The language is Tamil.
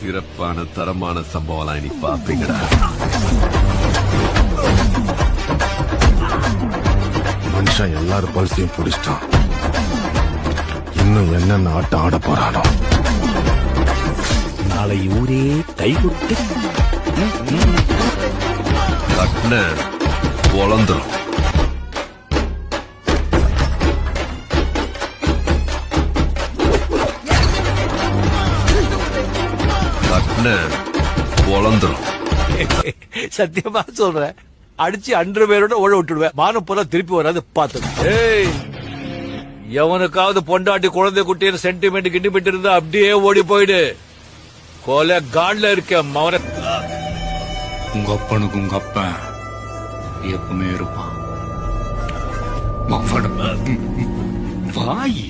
சிறப்பான தரமான சம்பவம் நீ பாப்பீங்கடா மனுஷன் எல்லாரும் பல்சையும் பிடிச்சிட்டான். இன்னும் என்னென்ன ஆட்டம் ஆட போறானோ. நாளை ஊரே கைவிட்டு கட்ன பொழந்துரும் கட்ன பொழந்துரும் சத்தியமா சொல்றேன். அடிச்சு அன்று பேரோட ஓட விட்டுடுவேன். மானம் போல திருப்பி வராது பாத்து ஏய் எவனுக்காவது பொண்டாட்டி குழந்தை குட்டின்னு சென்டிமெண்ட் கிண்டிமெண்ட் இருந்தா அப்படியே ஓடி போயிடு. கொலை காட்ல இருக்க மவன. உங்க அப்பனுக்கு உங்க அப்பன் எப்பவுமே இருப்பான். வாயி.